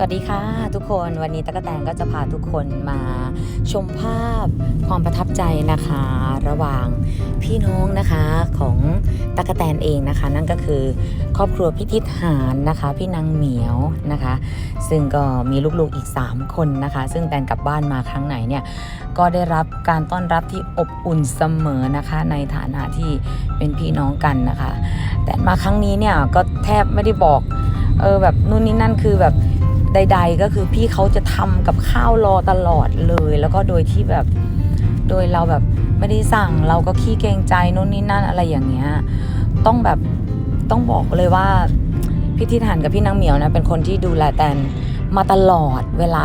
สวัสดีค่ะทุกคนวันนี้ตะกะแตนก็จะพาทุกคนมาชมภาพความประทับใจนะคะ ระหว่างพี่น้องนะคะของตะกกะแตนเองนะคะ นั่นก็คือครอบครัวพิทิศหารนะคะ พี่นางเหมียวนะคะ ซึ่งก็มีลูกๆอีก 3 คนนะคะ ซึ่งแตนกลับบ้านมาครั้งไหนเนี่ยก็ได้รับการต้อนรับที่อบอุ่นเสมอนะคะ ในฐานะที่เป็นพี่น้องกันนะคะ แต่มาครั้งนี้เนี่ยก็แทบไม่ได้บอกเออแบบนู่นนี่นั่นคือแบบ ใด ๆ ก็คือพี่เขาจะทำกับข้าวรอตลอดเลย แล้วก็โดยที่แบบโดยเราแบบไม่ได้สั่งเราก็ขี้เกรงใจนู่นนี่นั่นอะไรอย่างเงี้ยต้องแบบต้องบอกเลยว่าพี่ทิศหันกับพี่นางเหมียวนะเป็นคนที่ดูแลแตนมาตลอดเวลา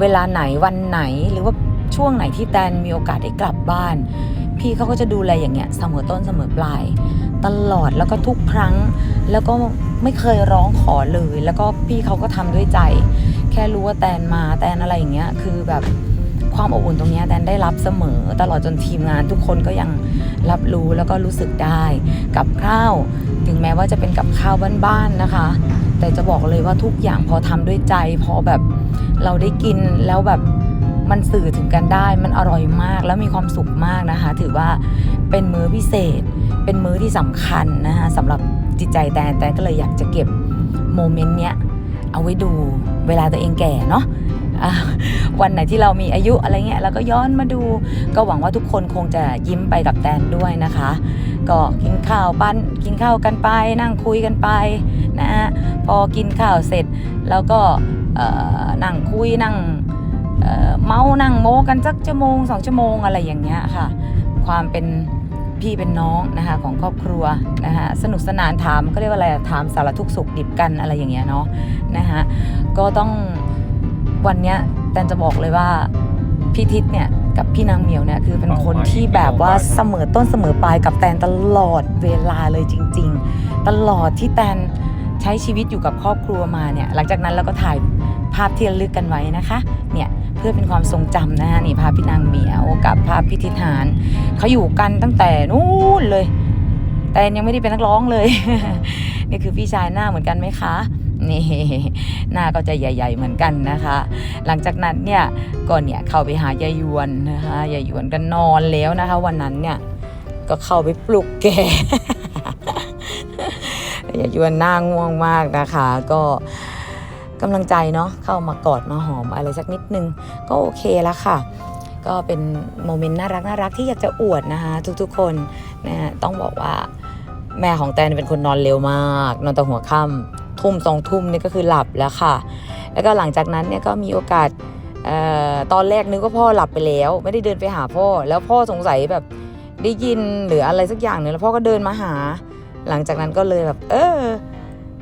เวลาไหนวันไหนหรือว่าช่วงไหนที่แตนมีโอกาสได้กลับบ้าน พี่เขาก็จะดูแลอย่างเงี้ยเสมอต้นเสมอปลาย ตลอดแล้วก็ทุกครั้งแล้วก็ ไม่เคยร้องขอเลย แล้วก็พี่เขาก็ทำด้วยใจ แค่รู้ว่าแตนมาแตนอะไรอย่างเงี้ยคือแบบความอบอุ่นตรงเนี้ยแตนได้รับเสมอ ตลอดจนทีมงานทุกคนก็ยังรับรู้แล้วก็รู้สึกได้กับข้าว ถึงแม้ว่าจะเป็นกับข้าวบ้านๆนะคะ แต่จะบอกเลยว่าทุกอย่างพอทำด้วยใจ พอแบบเราได้กินแล้วแบบมันสื่อถึงกันได้ มันอร่อยมากแล้วมีความสุขมากนะคะ ถือว่าเป็นมื้อพิเศษ เป็นมื้อที่สำคัญนะคะสำหรับ จิตใจแตนแตนก็เลยอยากจะเก็บโมเมนต์เนี้ยเอาไว้ดูเวลาตัวเองแก่เนาะวันไหนที่เรามีอายุอะไรเงี้ยแล้วก็ย้อนมาดู ก็หวังว่าทุกคนคงจะยิ้มไปกับแตนด้วยนะคะ ก็กินข้าวปั้นกินข้าวกันไป นั่งคุยกันไปนะฮะพอกินข้าวเสร็จแล้วก็นั่งคุยนั่งเมานั่งโมกันสักชั่วโมงสองชั่วโมงอะไรอย่างเงี้ยค่ะ ความเป็น พี่เป็นน้องนะคะของครอบครัวนะคะสนุกสนานถามก็เรียกว่าอะไรถามสารทุกสุขดิบกันอะไรอย่างเงี้ยเนาะนะคะก็ต้องวันเนี้ยแตนจะบอกเลยว่าพี่ทิศเนี่ยกับพี่นางเหมียวเนี่ยคือเป็นคนที่แบบว่าเสมอต้นเสมอปลายกับแตนตลอดเวลาเลยจริง ๆ ตลอดที่แตนใช้ชีวิตอยู่กับครอบครัวมาเนี่ยหลังจากนั้นเราก็ถ่ายภาพที่ระลึกกันไว้นะคะเนี่ย พื่อเป็นความทรงจำนะคะนี่ภาพพี่นางเหมียวกับภาพพี่ทิศหารเขาอยู่กันตั้งแต่นู้นเลย แต่ยังไม่ได้เป็นนักร้องเลย นี่คือพี่ชายหน้าเหมือนกันไหมคะนี่หน้าก็จะใหญ่ ๆ เหมือนกันนะคะ หลังจากนั้นเนี่ยก็เนี่ยเข้าไปหายายยวนนะคะยายยวนก็นอนแล้วนะคะ วันนั้นเนี่ยก็เข้าไปปลุกแกยายยวนหน้าง่วงมากนะคะ ก็ กำลังใจเนาะเข้ามากอดมาหอมอะไรสักนิดนึง ก็โอเคแล้วค่ะ ก็เป็นโมเมนต์น่ารักน่ารักที่อยากจะอวดนะคะทุกๆคนนะต้องบอกว่าแม่ของแตนเป็นคนนอนเร็วมาก นอนแต่หัวค่ำทุ่มสองทุ่มนี่ก็คือหลับแล้วค่ะ แล้วก็หลังจากนั้นเนี่ยก็มีโอกาสเอ่อตอนแรกนึกว่าพ่อหลับไปแล้ว ไม่ได้เดินไปหาพ่อ แล้วพ่อสงสัยแบบได้ยินหรืออะไรสักอย่างหนึ่งแล้วพ่อก็เดินมาหา หลังจากนั้นก็เลยแบบ เออ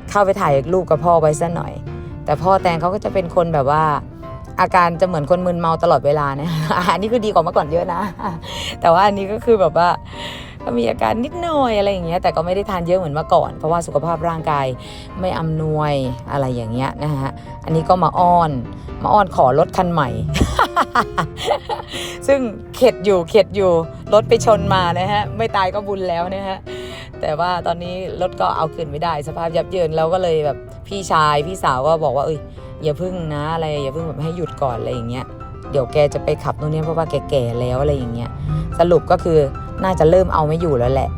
เข้าไปถ่ายรูปกับพ่อไว้ซะหน่อย แต่พ่อแตนเขาก็จะเป็นคนแบบว่าอาการจะเหมือนคนมึนเมาตลอดเวลาเนี่ยอันนี้คือดีกว่าเมื่อก่อนเยอะนะ แต่ว่าอันนี้ก็คือแบบว่าก็มีอาการนิดหน่อยอะไรอย่างเงี้ย แต่ก็ไม่ได้ทานเยอะเหมือนเมื่อก่อน เพราะว่าสุขภาพร่างกายไม่อำนวยอะไรอย่างเงี้ยนะฮะ อันนี้ก็มาอ้อน มาอ้อนขอรถคันใหม่ ซึ่งเข็ดอยู่เข็ดอยู่รถไปชนมานะฮะ ไม่ตายก็บุญแล้วนะฮะ แต่ว่าตอนนี้รถก็เอาขึ้นไม่ได้สภาพยับเยินเราก็เลยแบบพี่ชายพี่สาวก็บอกว่าเอ้ยอย่าพึ่งนะอะไรอย่าพึ่งแบบให้หยุดก่อนอะไรอย่างเงี้ยเดี๋ยวแกจะไปขับตรงนี้ยเพราะว่าแกแก่แล้วอะไรอย่างเงี้ยสรุปก็คือน่าจะเริ่มเอาไม่อยู่แล้วแหละ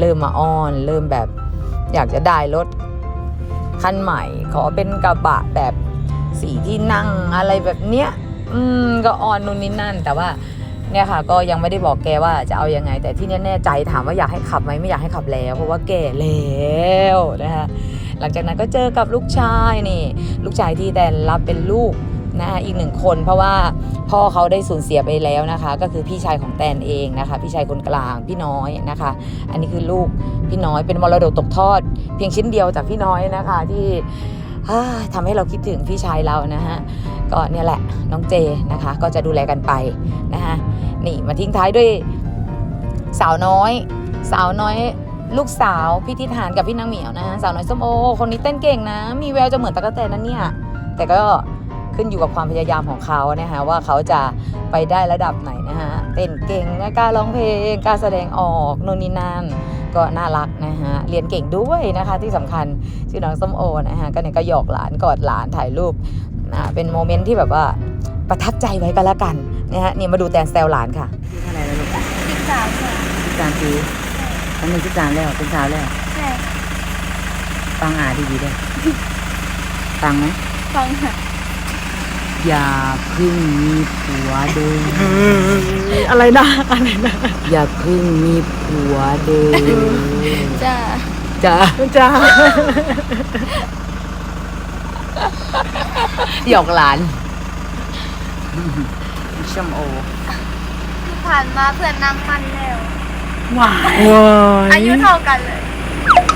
เริ่มมาอ้อน เริ่มแบบอยากจะได้รถคันใหม่ ขอเป็นกระบะแบบสีที่นั่งอะไรแบบเนี้ยอืมก็อ้อนนู่นนี่นั่นแต่ว่า เนี่ยค่ะก็ยังไม่ได้บอกแกว่าจะเอายังไง แต่ที่แน่ๆใจถามว่าอยากให้ขับไหมไม่อยากให้ขับแล้ว เพราะว่าแก่แล้วนะคะหลังจากนั้นก็เจอกับลูกชายนี่ลูกชายที่แตนรับเป็นลูกนะคะอีกหนึ่งคนเพราะว่าพ่อเขาได้สูญเสียไปแล้วนะคะ ก็คือพี่ชายของแตนเองนะคะ พี่ชายคนกลางพี่น้อยนะคะ อันนี้คือลูกพี่น้อยเป็นมรดกตกทอด เพียงชิ้นเดียวจากพี่น้อยนะคะที่ ทำให้เราคิดถึงพี่ชายเรานะฮะก็เนี่ยแหละน้องเจนะคะ ก็จะดูแลกันไปนะคะนี่มาทิ้งท้ายด้วยสาวน้อย สาวน้อยลูกสาวพี่ทิศหานกับพี่นางเหมียวนะฮะสาวน้อยส้มโอคนนี้เต้นเก่งนะ มีแววจะเหมือนตะกะแตนนั่นเนี่ยแต่ก็ขึ้นอยู่กับความพยายามของเขานะคะว่าเขาจะไปได้ระดับไหนนะฮะเต้นเก่งกล้าร้องเพลงกล้าแสดงออกโน่นนี่นั่น ก็น่ารักนะฮะเรียนเก่งด้วยนะคะที่สำคัญชื่อน้องส้มโอนะฮะก็เนี่ยก็หยอกหลานกอดหลานถ่ายรูปนะเป็นโมเมนต์ที่แบบว่าประทับใจไว้กันแล้วกันนะฮะนี่มาดูแตนแซวหลานค่ะปีเท่าไหร่แล้วลูกสิบสามค่ะสิบสามปีตอนนี้สิบสามแล้วเป็นสาวแล้วใช่ฟังอ่าดีๆด้วยฟังไหมฟังค่ะ อย่าเพึ่งมีผัวเดินอะไรนะอะไรนะอย่าเพึ่งมีผัวเดินจ้าจ้าจ้าหยอกหลานชมโอที่ผ่านมาเพื่อนนั่งมันแล้วหวานอายุเท่ากันเลย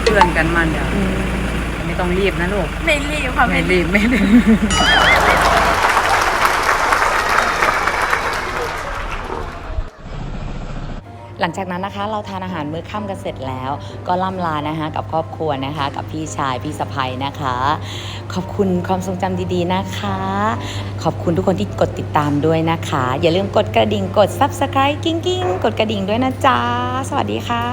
เพื่อนกันมันเดี๋ยวไม่ต้องรีบนะลูก ไม่รีบค่ะไม่ไม่รีบรีบไม่รีบ ลังจากนั้นนะคะ เราทานอาหารมื้อค่ำกันเสร็จแล้ว ก็ล่ำลานะคะกับครอบครัวนะคะ กับพี่ชายพี่สะใภ้นะคะ ขอบคุณความทรงจำดีๆนะคะ ขอบคุณทุกคนที่กดติดตามด้วยนะคะ อย่าลืมกดกระดิ่งกด subscribe กิ้งกิ้งกดกระดิ่งด้วยนะจ๊ะสวัสดีค่ะ